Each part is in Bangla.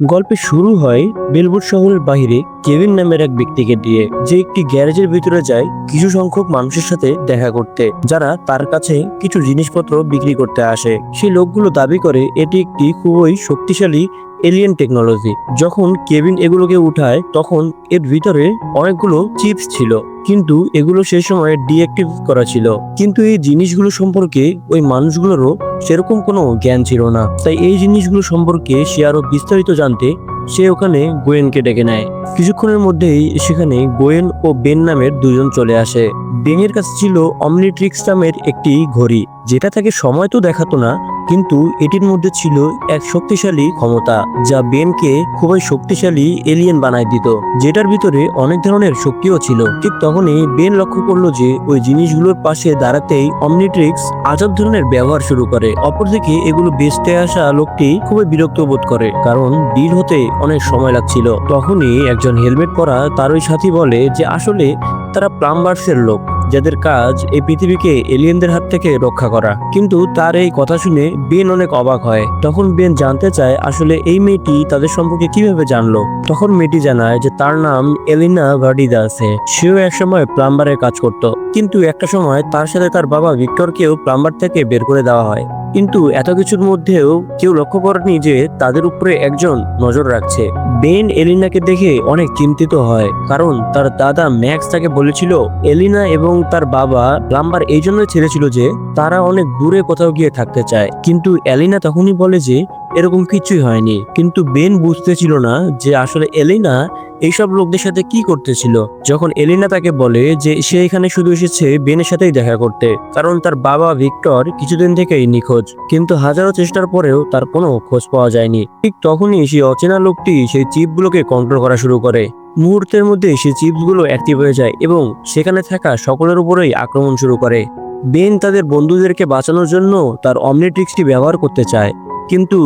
গল্পে শুরু হয় বেলবোর্ড শহরের বাহিরে কেভিন নামের এক ব্যক্তিকে দিয়ে, যে একটি গ্যারেজের ভিতরে যায় কিছু সংখ্যক মানুষের সাথে দেখা করতে, যারা তার কাছে কিছু জিনিসপত্র বিক্রি করতে আসে। সেই লোকগুলো দাবি করে, এটি একটি খুবই শক্তিশালী এলিয়েন টেকনোলজি যখন কেবিন এগুলোকে উঠায়, তখন এর ভিতরে অনেকগুলো চিপস ছিল, কিন্তু এগুলো সেই সময় ডিঅ্যাক্টিভ করা ছিল। কিন্তু এই জিনিসগুলো সম্পর্কে ওই মানুষগুলোরও সেরকম কোনো জ্ঞান ছিল না। তাই এই জিনিসগুলো সম্পর্কে সে আরও বিস্তারিত জানতে সে ওখানে গোয়েনকে ডেকে নেয়। কিছুক্ষণের মধ্যেই সেখানে গোয়েন ও বেন নামের দুজন চলে আসে। বেনের কাছে ছিল অমনিট্রিক্স নামের একটি ঘড়ি। যেটা তাকে সময় তো দেখাতো না, কিন্তু এটির মধ্যে ছিল এক শক্তিশালী ক্ষমতা, যা বেনকে খুবই শক্তিশালী এলিয়েন বানায় দিত, যেটার ভিতরে অনেক ধরনের শক্তিও ছিল। ঠিক তখনই বেন লক্ষ্য করল যে ওই জিনিসগুলোর পাশে দাঁড়াতেই অমনিট্রিক্স আজব ধরনের ব্যবহার শুরু করে। অপরদিকে এগুলো বেচতে আসা লোকটি খুবই বিরক্ত বোধ করে, কারণ বিল হতে অনেক সময় লাগছিল। তখনই একজন হেলমেট পরা তার ওই সাথী বলে যে আসলে তারা প্লাম্বার্সের লোক, যাদের কাজ এই পৃথিবীকে এলিয়েনদের হাত থেকে রক্ষা করা। কিন্তু তার এই কথা শুনে বেন অনেক অবাক হয়। তখন বেন জানতে চায় আসলে এই মেয়েটি তাদের সম্পর্কে কীভাবে জানলো। তখন মেয়েটি জানায় যে তার নাম এলিনা ভার্ডিদা আছে। সেও একসময় প্লাম্বারের কাজ করত। কিন্তু একটা সময় তার সাথে তার বাবা ভিক্টরকেও প্লাম্বার থেকে বের করে দেওয়া হয়। কিন্তু এত কিছুর মধ্যেও কেউ লক্ষ্য করেনি যে তাদের উপরে একজন নজর রাখছে। বেন এলিনাকে দেখে অনেক চিন্তিত হয়, কারণ তার দাদা ম্যাক্স তাকে বলেছিল, এলিনা এবং তার বাবা প্লাম্বার এই জন্য ছেড়েছিল যে তারা অনেক দূরে কোথাও গিয়ে থাকতে চায়। কিন্তু এলিনা তখনই বলে যে, এরকম কিছুই হয়নি। কিন্তু বেন বুঝতেছিল না যে আসলে এলিনা এইসব লোকদের সাথে কি করতেছিল? যখন এলিনা তাকে বলে যে সে এখানে শুধু এসেছে বেনের সাথেই দেখা করতে, কারণ তার বাবা ভিক্টর কিছুদিন থেকেই নিখোঁজ, কিন্তু হাজারো চেষ্টার পরেও তার কোনো খোঁজ পাওয়া যায়নি। ঠিক তখনই সেই অচেনা লোকটি সেই চিপগুলোকে কন্ট্রোল করা শুরু করে। মুহূর্তের মধ্যে সেই চিপসগুলো অ্যাক্টিভ হয়ে যায় এবং সেখানে থাকা সকলের উপরেই আক্রমণ শুরু করে। বেন তাদের বন্ধুদেরকে বাঁচানোর জন্য তার অমনিট্রিক্সটি ব্যবহার করতে চায়, কিন্তু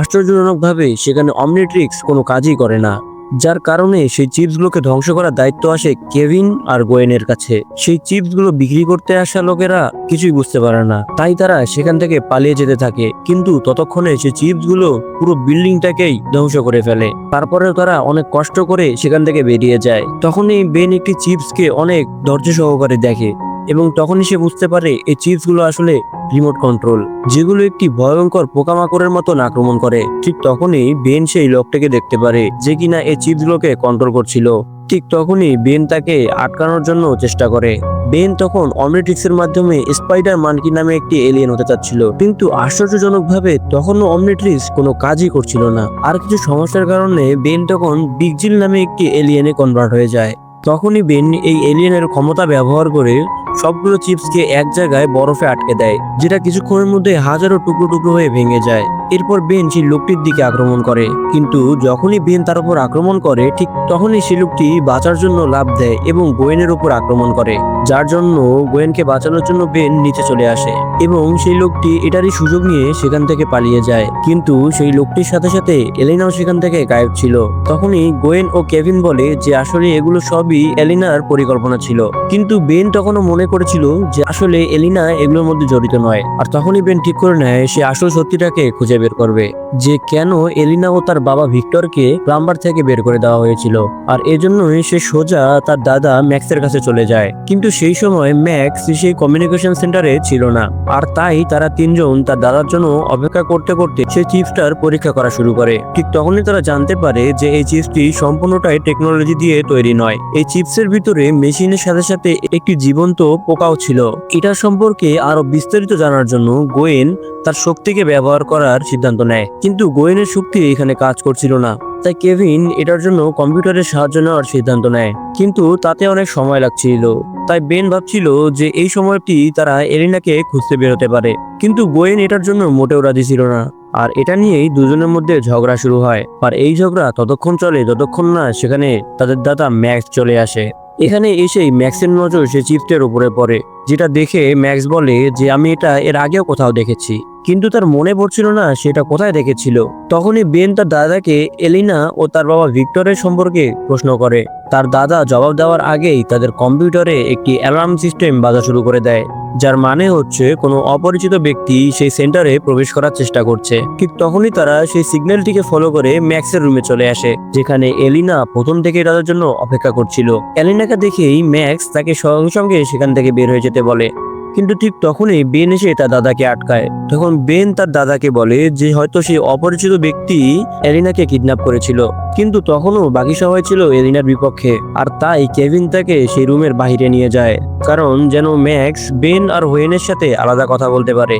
আশ্চর্যজনকভাবে সেখানে অমনিট্রিক্স কোনো কাজই করে না। যার কারণে সেই চিপসগুলোকে ধ্বংস করার দায়িত্ব আসে কেভিন আর গোয়েনের কাছে। সেই চিপসগুলো বিক্রি করতে আসা লোকেরা কিছুই বুঝতে পারে না। তাই তারা সেখান থেকে পালিয়ে যেতে থাকে। কিন্তু ততক্ষণে সেই চিপসগুলো পুরো বিল্ডিংটাকেই ধ্বংস করে ফেলে। তারপরেও তারা অনেক কষ্ট করে সেখান থেকে বেরিয়ে যায়। তখনই বেন একটি চিপসকে অনেক ধৈর্য সহকারে দেখে। এবং তখনই সে বুঝতে পারে এই চিপসগুলো আসলে রিমোট কন্ট্রোল যেগুলো একটি ভয়ঙ্কর পোকামাকড়ের মতন আক্রমণ করে। ঠিক তখনই বেন সেই লোকটাকে দেখতে পারে যে কিনা এই চিপসগুলোকে কন্ট্রোল করছিল। ঠিক তখনই বেন তাকে আটকানোর জন্য চেষ্টা করে। বেন তখন অমনিট্রিক্সের মাধ্যমে স্পাইডার মানকি নামে একটি এলিয়েন হতে চাচ্ছিল। কিন্তু আশ্চর্যজনকভাবে তখনও অমনিট্রিক্স কোনো কাজই করছিল না। আর কিছু সমস্যার কারণে বেন তখন বিগজিল নামে একটি এলিয়েনে কনভার্ট হয়ে যায়। তখনই বেন এই এলিয়েনের ক্ষমতা ব্যবহার করে সবগুলো চিপসকে এক জায়গায় বরফে আটকে দেয়, যেটা কিছুক্ষণের মধ্যে হাজারো টুকরো টুকরো হয়ে ভেঙে যায়। এরপর বেন সেই লোকটির দিকে আক্রমণ করে। কিন্তু যখনই বেন তার উপর আক্রমণ করে, ঠিক তখনই সেই লোকটি বাঁচার জন্য লাভ দেয় এবং গোয়েনের উপর আক্রমণ করে, যার জন্য গোয়েনকে বাঁচানোর জন্য বেন নিচে চলে আসে এবং সেই লোকটি এটারই সুযোগ নিয়ে সেখান থেকে পালিয়ে যায়। কিন্তু সেই লোকটির সাথে সাথে এলিনাও সেখান থেকে গায়েব ছিল। তখনই গোয়েন ও কেভিন বলে যে, আসলে এগুলো সবই এলিনার পরিকল্পনা ছিল। কিন্তু বেন তখনও মনে করেছিল যে আসলে এলিনা এগুলোর মধ্যে জড়িত নয়। আর তখনই বেন ঠিক করে নেয়, সে আসল সত্যিটাকে খুঁজে বের করবে। যে কেন এলিনা ও তার বাবা ভিক্টরকে প্লাম্বার থেকে বের করে দেওয়া হয়েছিল। আর এজন্যই সে সোজা তার দাদা ম্যাক্সের কাছে চলে যায়। কিন্তু সেই সময় ম্যাক্স সেই কমিউনিকেশন সেন্টারে ছিল না। আর তাই তারা তিনজন তার দাদার জন্য অপেক্ষা করতে করতে সেই চিপসটার পরীক্ষা করা শুরু করে। ঠিক তখনই তারা জানতে পারে যে এই চিপসটি সম্পূর্ণটাই টেকনোলজি দিয়ে তৈরি নয়। এই চিপসের ভিতরে মেশিনের সাথে সাথে একটি জীবন্ত পোকাও ছিল। এটা সম্পর্কে আরও বিস্তারিত জানার জন্য গোয়েন তার শক্তিকে ব্যবহার করার সিদ্ধান্ত নেয়। কিন্তু গোয়েনের শক্তি এখানে কাজ করছিল না। তাই কেভিন এটার জন্য কম্পিউটারের সাহায্য নেওয়ার সিদ্ধান্ত নেয়। কিন্তু তাতে অনেক সময় লাগছিল। তাই বেন ভাবছিল যে এই সময়টি তারা এরিনাকে খুঁজতে বেরোতে পারে। কিন্তু গোয়েন এটার জন্য মোটেও রাজি ছিল না। আর এটা নিয়েই দুজনের মধ্যে ঝগড়া শুরু হয়। আর এই ঝগড়া ততক্ষণ চলে, যতক্ষণ না সেখানে তাদের দাদা ম্যাক্স চলে আসে। এখানে এসেই ম্যাক্সের নজর সে চিফটের উপরে পড়ে। যেটা দেখে ম্যাক্স বলে যে আমি এটা এর আগেও কোথাও দেখেছি। কিন্তু তার মনে পড়ছিল না সেটা কোথায় দেখেছিল। তখনই বেন তার দাদাকে এলিনা ও তার বাবা ভিক্টরের সম্পর্কে প্রশ্ন করে। তার দাদা জবাব দেওয়ার আগেই তাদের কম্পিউটারে একটি অ্যালার্ম সিস্টেম বাজা শুরু করে দেয়, যার মানে হচ্ছে কোনো অপরিচিত ব্যক্তি সেই সেন্টারে প্রবেশ করার চেষ্টা করছে। ঠিক তখনই তারা সেই সিগন্যালটিকে ফলো করে ম্যাক্সের রুমে চলে আসে, যেখানে এলিনা প্রথম থেকে তাদের জন্য অপেক্ষা করছিল। এলিনাকে দেখেই ম্যাক্স তাকে সঙ্গে সঙ্গে সেখান থেকে বের হয়ে যেতে বলে। কিন্তু ঠিক তখনই বেন এসে তার দাদাকে আটকায়। তখন বেন তার দাদাকে বলে যে হয়তো সেই অপরিচিত ব্যক্তি এলিনাকে কিডন্যাপ করেছিল। কিন্তু তখনও বাকি সবাই ছিল এলিনার বিপক্ষে। আর তাই কেভিন তাকে সেই রুমের বাহিরে নিয়ে যায়। কারণ যেন ম্যাক্স, বেন আর হোয়েনের সাথে আলাদা কথা বলতে পারে।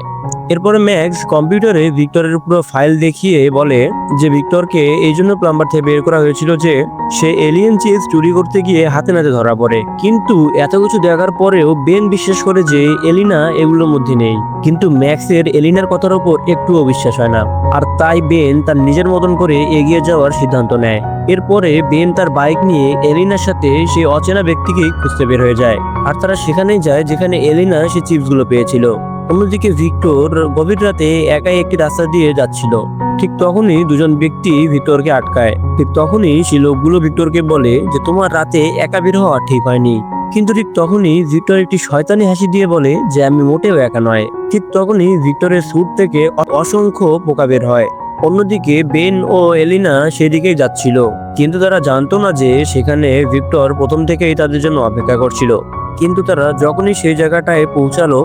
এরপরে ম্যাক্স কম্পিউটারে ভিক্টরের পুরো ফাইল দেখিয়ে বলে যে ভিক্টরকে এই জন্য প্লাম্বার থেকে বের করা হয়েছিল যে সে এলিয়েন চিজ চুরি করতে গিয়ে হাতে নাতে ধরা পড়ে। কিন্তু এত কিছু দেখার পরেও বেন বিশ্বাস করে যে এলিনা এগুলোর মধ্যে নেই। কিন্তু ম্যাক্সের এলিনার কথার উপর একটুও বিশ্বাস হয় না। আর তাই বেন তার নিজের মতন করে এগিয়ে যাওয়ার সিদ্ধান্ত নেয়। এরপরে বেন তার বাইক নিয়ে এলিনার সাথে সেই অচেনা ব্যক্তিকে খুঁজতে বের হয়ে যায়। আর তারা সেখানেই যায় যেখানে এলিনা সে চিপসগুলো পেয়েছিল। অন্যদিকে ভিক্টর গভীর রাতে একাই একটি রাস্তা দিয়ে যাচ্ছিল। ঠিক তখনই দুজন ব্যক্তি ভিক্টরকে আটকায়। ঠিক তখনই সেই লোকগুলো ভিক্টরকে বলে যে, তোমার রাতে একা বের হওয়া ঠিক হয়নি। কিন্তু ঠিক তখনই ভিক্টর একটি শয়তানি হাসি দিয়ে বলে যে, আমি মোটেও একা নয়। ঠিক তখনই ভিক্টরের স্যুট থেকে অসংখ্য পোকা বের হয়। অন্যদিকে বেন ও এলিনা সেদিকেই যাচ্ছিল। কিন্তু তারা জানতো না যে, সেখানে ভিক্টর প্রথম থেকেই তাদের জন্য অপেক্ষা করছিল। কিন্তু তারা যখনই সেই জায়গাটায় পৌঁছালো,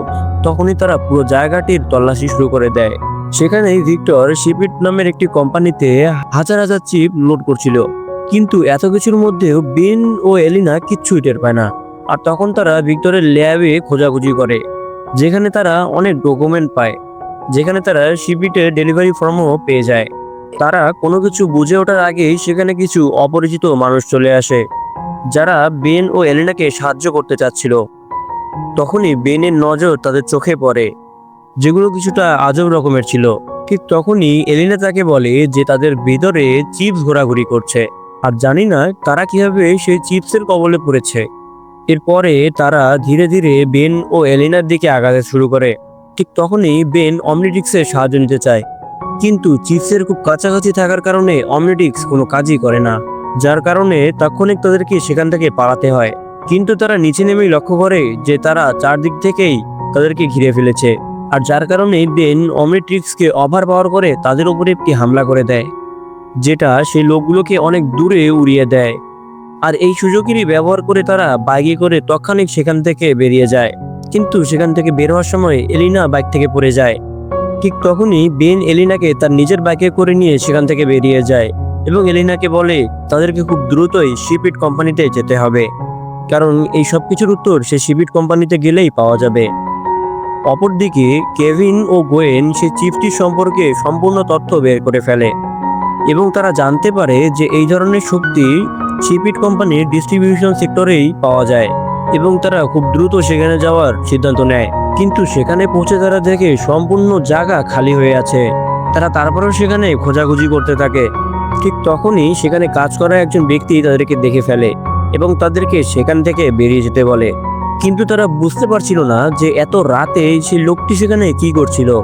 তখনই তারা পুরো জায়গাটির তল্লাশি শুরু করে দেয়। সেখানে ভিক্টর শিপিট নামের একটি কোম্পানিতে হাজার হাজার চিপ লোড করছিল। কিন্তু এত কিছুর মধ্যেও বেন ও এলিনা কিচ্ছুই টের পায় না। আর তখন তারা ভিক্টরের ল্যাবে খোঁজাখুঁজি করে, যেখানে তারা অনেক ডকুমেন্ট পায়, যেখানে তারা শিপিটের ডেলিভারি ফর্মও পেয়ে যায়। তারা কোনো কিছু বুঝে ওঠার আগেই সেখানে কিছু অপরিচিত মানুষ চলে আসে। যারা বেন ও এলিনাকে সাহায্য করতে চাচ্ছিল। তখনই বেনের নজর তাদের চোখে পড়ে, যেগুলো কিছুটা আজব রকমের ছিল। ঠিক তখনই এলিনা তাকে বলে যে তাদের ভিতরে চিপস ঘোরাঘুরি করছে। আর জানি না তারা কীভাবে সেই চিপসের কবলে পড়েছে। এরপরে তারা ধীরে ধীরে বেন ও এলিনার দিকে আগাতে শুরু করে। ঠিক তখনই বেন অমনিটিক্সের সাহায্য নিতে চায়। কিন্তু চিপসের খুব কাছাকাছি থাকার কারণে অমনিটিক্স কোনো কাজই করে না। যার কারণে তাৎক্ষণিক তাদেরকে সেখান থেকে পালাতে হয়। কিন্তু তারা নিচে নেমেই লক্ষ্য করে যে তারা চারদিক থেকেই তাদেরকে ঘিরে ফেলেছে। আর যার কারণে বেন অমনিট্রিক্সকে ওভার পাওয়ার করে তাদের উপরে একটি হামলা করে দেয়, যেটা সেই লোকগুলোকে অনেক দূরে উড়িয়ে দেয়। আর এই সুযোগেরই ব্যবহার করে তারা বাইকে করে তৎক্ষণিক সেখান থেকে বেরিয়ে যায়। কিন্তু সেখান থেকে বের হওয়ার সময় এলিনা বাইক থেকে পড়ে যায়। ঠিক তখনই বেন এলিনাকে তার নিজের বাইকে করে নিয়ে সেখান থেকে বেরিয়ে যায়। এবং এলিনাকে বলে, তাদেরকে খুব দ্রুতই শিপিট কোম্পানিতে যেতে হবে। কারণ এই সব কিছুর উত্তর সে শিপিট কোম্পানিতে গেলেই পাওয়া যাবে। অপরদিকে, কেভিন ও গোয়েন সে চিফটি সম্পর্কে সম্পূর্ণ তথ্য বের করে ফেলে এবং তারা জানতে পারে যে এই ধরনের শক্তি শিপিট কোম্পানির ডিস্ট্রিবিউশন সেক্টরেই পাওয়া যায় এবং তারা খুব দ্রুত সেখানে যাওয়ার সিদ্ধান্ত নেয়। কিন্তু সেখানে পৌঁছে তারা দেখে সম্পূর্ণ জায়গা খালি হয়ে আছে। তারা তারপরেও সেখানে খোঁজাখুঁজি করতে থাকে। ঠিক তখনই সেখানে কাজ করা একজন ব্যক্তি তাদেরকে দেখে ফেলে এবং তাদেরকে সেখান থেকে বেরিয়ে যেতে বলে। কিন্তু তারা বুঝতে পারছিল না যে এত রাতে সেই লোকটি সেখানে কি করছিল।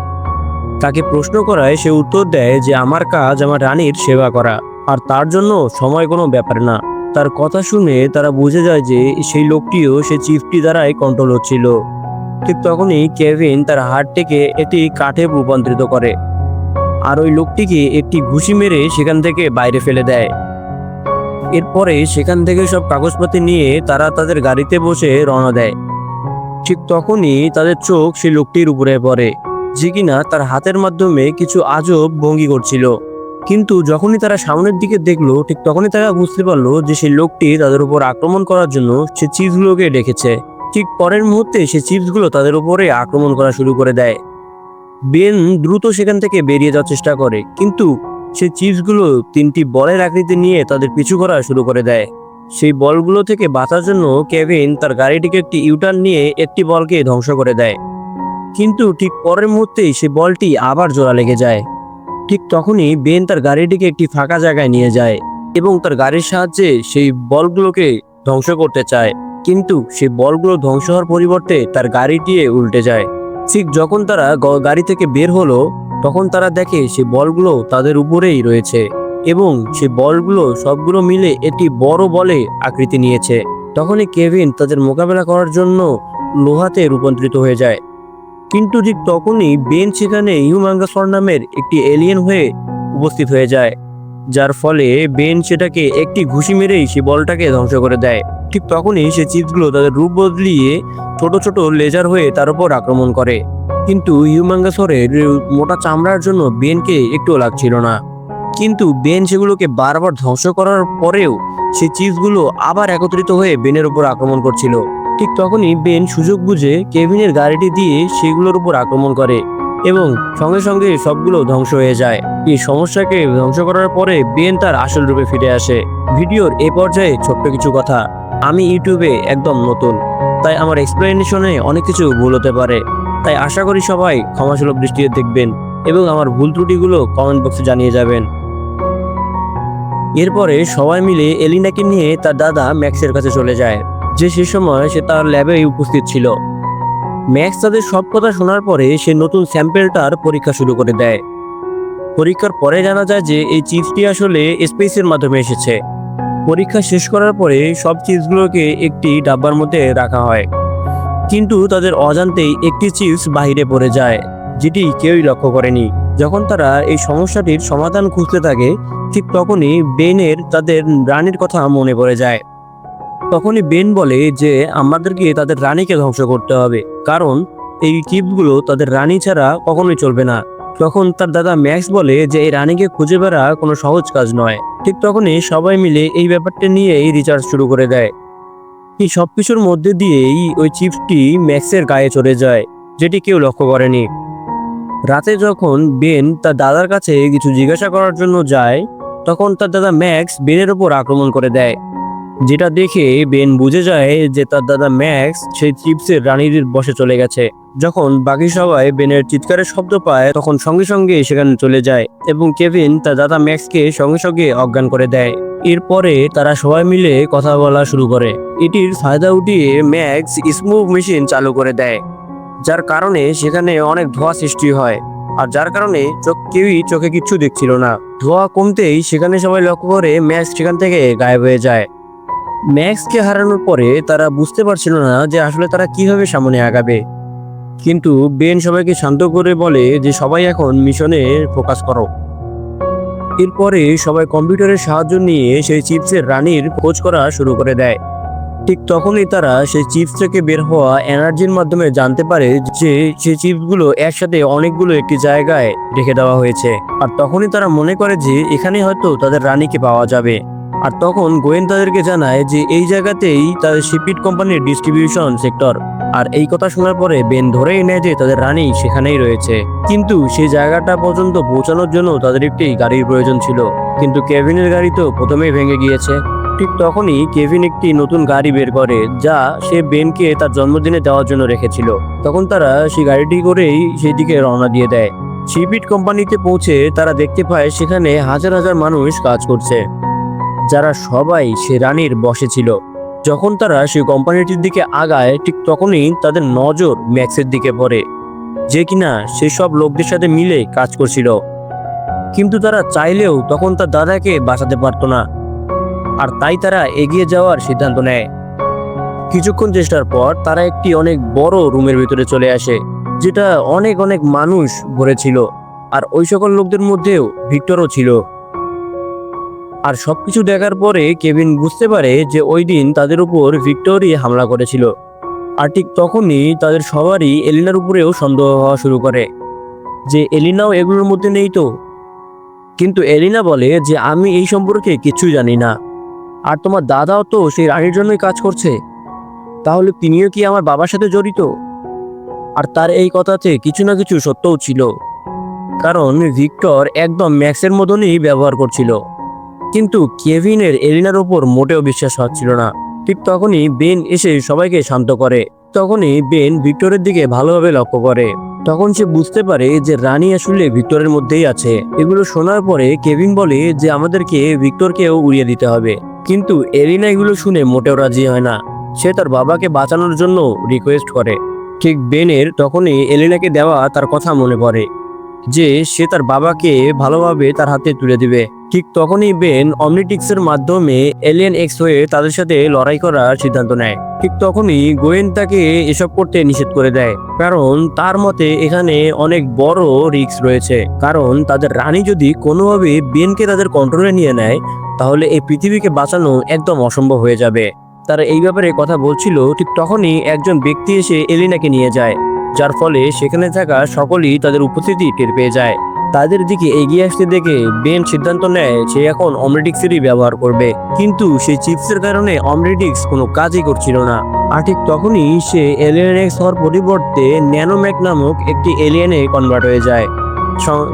তাকে প্রশ্ন করায় সে উত্তর দেয় যে, আমার কাজ আমার রানীর সেবা করা। আর তার জন্য সময় কোনো ব্যাপার না। তার কথা শুনে তারা বুঝে যায় যে, সেই লোকটিও সে চিফটি দ্বারাই কন্ট্রোল হচ্ছিল। ঠিক তখনই কেভিন তার হাড়টিকে একটি কাঠে রূপান্তরিত করে। আর ওই লোকটিকে একটি ঘুষি মেরে সেখান থেকে বাইরে ফেলে দেয়। এরপরে সেখান থেকে সব কাগজপাতি নিয়ে তারা তাদের গাড়িতে বসে রওনা দেয়। ঠিক তখনই তাদের চোখ সেই লোকটির উপরে পড়ে, যে কিনা তার হাতের মাধ্যমে কিছু আজব ভঙ্গি করছিল। কিন্তু যখনই তারা সামনের দিকে দেখল, ঠিক তখনই তারা বুঝতে পারল যে সেই লোকটি তাদের উপর আক্রমণ করার জন্য সে চিপসগুলোকে ডেকেছে ঠিক পরের মুহূর্তে সে চিপসগুলো তাদের উপরে আক্রমণ করা শুরু করে দেয়। বেন দ্রুত সেখান থেকে বেরিয়ে যাওয়ার চেষ্টা করে, কিন্তু সেই চিপসগুলো তিনটি বলের আকৃতি নিয়ে তাদের পিছু করা শুরু করে দেয়। সেই বলগুলো থেকে বাঁচার জন্য কেভিন তার গাড়িটিকে একটি ইউটার্ন নিয়ে একটি বলকে ধ্বংস করে দেয়। কিন্তু ঠিক পরের মুহূর্তেই সেই বলটি আবার জোড়া লেগে যায়। ঠিক তখনই বেন তার গাড়িটিকে একটি ফাঁকা জায়গায় নিয়ে যায় এবং তার গাড়ির সাহায্যে সেই বলগুলোকে ধ্বংস করতে চায়। কিন্তু সে বলগুলো ধ্বংস হওয়ার পরিবর্তে তার গাড়ি দিয়ে উল্টে যায়। ঠিক যখন তারা গাড়ি থেকে বের হলো, তখন তারা দেখে সে বলগুলো তাদের উপরেই রয়েছে এবং সে বলগুলো সবগুলো মিলে একটি বড় বলে আকৃতি নিয়েছে। তখনই কেভিন তাদের মোকাবেলা করার জন্য লোহাতে রূপান্তরিত হয়ে যায়। কিন্তু ঠিক তখনই বেন সেখানে হিউম্যাঙ্গাসর নামের একটি এলিয়েন হয়ে উপস্থিত হয়ে যায়। যার ফলে বেন সেটাকে একটি ঘুষি মেরেই সে বলটাকে ধ্বংস করে দেয়। ঠিক তখনই সে চিপসগুলো তাদের রূপ বদলিয়ে ছোট ছোট লেজার হয়ে তার উপর আক্রমণ করে। কিন্তু হিউম্যাঙ্গাসরের মোটা চামড়ার জন্য বেনকে একটুও লাগছিল না। কিন্তু বেন সেগুলোকে বারবার ধ্বংস করার পরেও সে চিপসগুলো আবার একত্রিত হয়ে বেনের উপর আক্রমণ করছিল। ঠিক তখনই বেন সুযোগ বুঝে কেভিনের গাড়িটি দিয়ে সেগুলোর উপর আক্রমণ করে। এবং সঙ্গে সঙ্গে সবগুলো ধ্বংস হয়ে যায়। এই সমস্যাকে ধ্বংস করার পরে বেন তার আসল রূপে ফিরে আসে। ভিডিওর এই পর্যায়ে ছোট্ট কিছু কথা। আমি ইউটিউবে একদম নতুন, তাই আমার এক্সপ্লেনেশনে অনেক কিছু ভুল হতে পারে। তাই আশা করি সবাই ক্ষমাসুলভ দৃষ্টিতে দেখবেন এবং আমার ভুল ত্রুটিগুলো কমেন্ট বক্সে জানিয়ে যাবেন। এরপরে সবাই মিলে এলিনাকে নিয়ে তার দাদা ম্যাক্সের কাছে চলে যায়, যে সে সময় সে তার ল্যাবে উপস্থিত ছিল। ম্যাক্স তাদের সব কথা শোনার পরে সে নতুন স্যাম্পেলটার পরীক্ষা শুরু করে দেয়। পরীক্ষার পরে জানা যায় যে এই চিপসটি আসলে স্পেসের মাধ্যমে এসেছে। পরীক্ষা শেষ করার পরে সব চিপসগুলোকে একটি ডাব্বার মধ্যে রাখা হয়। কিন্তু তাদের অজান্তেই একটি চিপস বাহিরে পড়ে যায়, যেটি কেউই লক্ষ্য করেনি। যখন তারা এই সমস্যাটির সমাধান খুঁজতে থাকে, ঠিক তখনই বেনের তাদের রানীর কথা মনে পড়ে যায়। তখনই বেন বলে যে আমাদেরকে তাদের রানীকে ধ্বংস করতে হবে। কারণ এই চিপসগুলো তাদের রানী ছাড়া কখনোই চলবে না। তখন তার দাদা ম্যাক্স বলে যে এই রানীকে খুঁজে বেড়া কোনো সহজ কাজ নয়। ঠিক তখনই সবাই মিলে এই ব্যাপারটা নিয়েই রিচার্জ শুরু করে দেয়। এই সব কিছুর মধ্যে দিয়েই ওই চিপসটি ম্যাক্সের গায়ে চলে যায়, যেটি কেউ লক্ষ্য করেনি। রাতে যখন বেন তার দাদার কাছে কিছু জিজ্ঞাসা করার জন্য যায়, তখন তার দাদা ম্যাক্স বেনের ওপর আক্রমণ করে দেয়। যেটা দেখে বেন বুঝে যায় যে তার দাদা ম্যাক্স সেই চিপসের রানীর বসে চলে গেছে। যখন বাকি সবাই বেনের চিৎকারের শব্দ পায়, তখন সঙ্গে সঙ্গে সেখানে চলে যায় এবং কেভিন তার দাদা ম্যাক্সকে সঙ্গে সঙ্গে অজ্ঞান করে দেয়। এরপরে তারা সবাই মিলে কথা বলা শুরু করে। এটির ফায়দা উঠিয়ে ম্যাক্স স্মুভ মেশিন চালু করে দেয়, যার কারণে সেখানে অনেক ধোঁয়া সৃষ্টি হয়। আর যার কারণে চোখ কেউই চোখে কিচ্ছু দেখছিল না। ধোঁয়া কমতেই সেখানে সবাই লক্ষ্য করে ম্যাক্স সেখান থেকে গায়েব হয়ে যায়। ম্যাক্সকে হারানোর পরে তারা বুঝতে পারছিল না যে আসলে তারা কীভাবে সামনে আগাবে। কিন্তু বেন সবাইকে শান্ত করে বলে যে, সবাই এখন মিশনে ফোকাস করো। এরপরে সবাই কম্পিউটারের সাহায্য নিয়ে সেই চিপসের রানীর খোঁজ করা শুরু করে দেয়। ঠিক তখনই তারা সেই চিপস থেকে বের হওয়া এনার্জির মাধ্যমে জানতে পারে যে, সেই চিপসগুলো একসাথে অনেকগুলো একটি জায়গায় রেখে দেওয়া হয়েছে। আর তখনই তারা মনে করে যে এখানে হয়তো তাদের রানীকে পাওয়া যাবে। আর তখন গোয়েন্দাদেরকে জানায় যে এই জায়গাতেই তাদের শিপিট কোম্পানির ডিস্ট্রিবিউশন সেক্টর আর এই কথা শোনার পরে বেন ধরেই নেয় যে তাদের রানী সেখানেই রয়েছে। কিন্তু সেই জায়গাটা পর্যন্ত পৌঁছানোর জন্য তাদের একটি গাড়ির প্রয়োজন ছিল। কিন্তু কেভিনের গাড়ি তো প্রথমেই ভেঙে গিয়েছে। ঠিক তখনই কেভিন একটি নতুন গাড়ি বের করে, যা সে বেনকে তার জন্মদিনে দেওয়ার জন্য রেখেছিল। তখন তারা সেই গাড়িটি করেই সেই দিকে রওনা দিয়ে দেয়। শিপিট কোম্পানিতে পৌঁছে তারা দেখতে পায় সেখানে হাজার হাজার মানুষ কাজ করছে। যারা সবাই সে রানীর বসে ছিল। যখন তারা সেই কোম্পানিটির দিকে আগায়, ঠিক তখনই তাদের নজর ম্যাক্সের দিকে পড়ে, যে কিনা সেসব লোকদের সাথে মিলে কাজ করছিল। কিন্তু তারা চাইলেও তখন তার দাদাকে বাঁচাতে পারতো না, আর তাই তারা এগিয়ে যাওয়ার সিদ্ধান্ত নেয়। কিছুক্ষণ চেষ্টার পর তারা একটি অনেক বড় রুমের ভিতরে চলে আসে, যেটা অনেক অনেক মানুষ ভরেছিল, আর ওই সকল লোকদের মধ্যেও ভিক্টরও ছিল। আর সবকিছু দেখার পরে কেভিন বুঝতে পারে যে ওই দিন তাদের উপর ভিক্টোরি হামলা করেছিল। আর ঠিক তখনই তাদের সবারই এলিনার উপরেও সন্দেহ হওয়া শুরু করে যে এলিনাও এগুলোর মধ্যে নেই তো। কিন্তু এলিনা বলে যে আমি এই সম্পর্কে কিছুই জানি না। আর তোমার দাদাও তো সেই রানীর জন্যই কাজ করছে। তাহলে তিনিও কি আমার বাবার সাথে জড়িত? আর তার এই কথাতে কিছু না কিছু সত্যও ছিল। কারণ ভিক্টর একদম ম্যাক্সের মতনই ব্যবহার করছিল। কিন্তু কেভিনের এলিনার ওপর মোটেও বিশ্বাস হচ্ছিল না। ঠিক তখনই বেন এসে সবাইকে শান্ত করে। তখনই বেন ভিক্টরের দিকে ভালোভাবে লক্ষ্য করে। তখন সে বুঝতে পারে যে রানী আসলে ভিক্টরের মধ্যেই আছে। এগুলো শোনার পরে কেভিন বলে যে আমাদেরকে ভিক্টরকেও উড়িয়ে দিতে হবে। কিন্তু এলিনা এগুলো শুনে মোটেও রাজি হয় না। সে তার বাবাকে বাঁচানোর জন্য রিকোয়েস্ট করে। ঠিক বেনের তখনই এলিনাকে দেওয়া তার কথা মনে পড়ে। যে সে তার বাবাকে ভালোভাবে তার হাতে তুলে দিবে। ঠিক তখনই বেন অমনিটিক্সের মাধ্যমে এলিয়েন এক্স হয়ে তাদের সাথে লড়াই করার সিদ্ধান্ত নেয়। ঠিক তখনই গোয়েন তাকে এসব করতে নিষেধ করে দেয়, কারণ তার মতে এখানে অনেক বড় রিস্ক রয়েছে। কারণ তাদের রানী যদি কোনোভাবে বেনকে তাদের কন্ট্রোলে নিয়ে নেয়, তাহলে এই পৃথিবীকে বাঁচানো একদম অসম্ভব হয়ে যাবে। তারা এই ব্যাপারে কথা বলছিল, ঠিক তখনই একজন ব্যক্তি এসে এলিনাকে নিয়ে যায়। যার ফলে সেখানে থাকা সকলেই তাদের উপস্থিতি টের পেয়ে যায়। তাদের দিকে এগিয়ে আসতে দেখে বেন সিদ্ধান্ত নেয় সে এখন অমরেটিক্সেরই ব্যবহার করবে। কিন্তু সেই চিপসের কারণে অমরেটিক্স কোনো কাজই করছিল না। আর ঠিক তখনই সে এলিয়েন এক্স হওয়ার পরিবর্তে ন্যানোম্যাক নামক একটি এলিয়েনে কনভার্ট হয়ে যায়।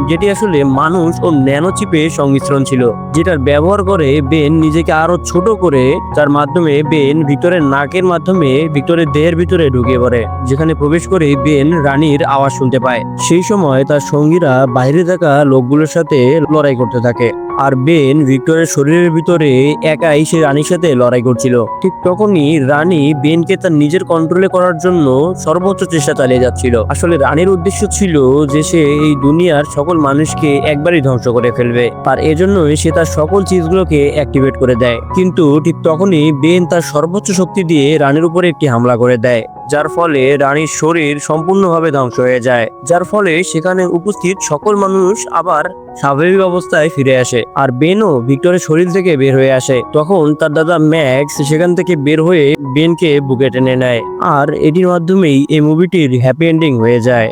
যেটি আসলে মানুষ ও ন্যানো চিপের সংমিশ্রণ ছিল, যেটার ব্যবহার করে বেন নিজেকে আরও ছোট করে, যার মাধ্যমে বেন ভিতরের নাকের মাধ্যমে ভিতরের দেহের ভিতরে ঢুকে পড়ে, যেখানে প্রবেশ করে বেন রানীর আওয়াজ শুনতে পায়। সেই সময় তার সঙ্গীরা বাইরে থাকা লোকগুলোর সাথে লড়াই করতে থাকে। আর বেন ভিক্টরের শরীরের ভিতরে একাই সে রানীর সাথে লড়াই করছিল। ঠিক তখনই রানী বেনকে তার নিজের কন্ট্রোলে করার জন্য সর্বোচ্চ চেষ্টা চালিয়ে যাচ্ছিল। আসলে রানীর উদ্দেশ্য ছিল যে সে এই দুনিয়ার সকল মানুষকে একবারই ধ্বংস করে ফেলবে। আর এজন্যই সে তার সকল চিজগুলোকে অ্যাক্টিভেট করে দেয়। কিন্তু ঠিক তখনই বেন তার সর্বোচ্চ শক্তি দিয়ে রানীর উপরে একটি হামলা করে দেয়। যার ফলে রানীর শরীর সম্পূর্ণভাবে ধ্বংস হয়ে যায়। যার ফলে সেখানে উপস্থিত সকল মানুষ আবার স্বাভাবিক অবস্থায় ফিরে আসে আর বেনও ভিক্টরের শরীর থেকে বের হয়ে আসে। তখন তার দাদা ম্যাক্স সেখান থেকে বের হয়ে বেনকে বুকে টেনে নেয়। আর এটির মাধ্যমেই এই মুভিটির হ্যাপি এন্ডিং হয়ে যায়।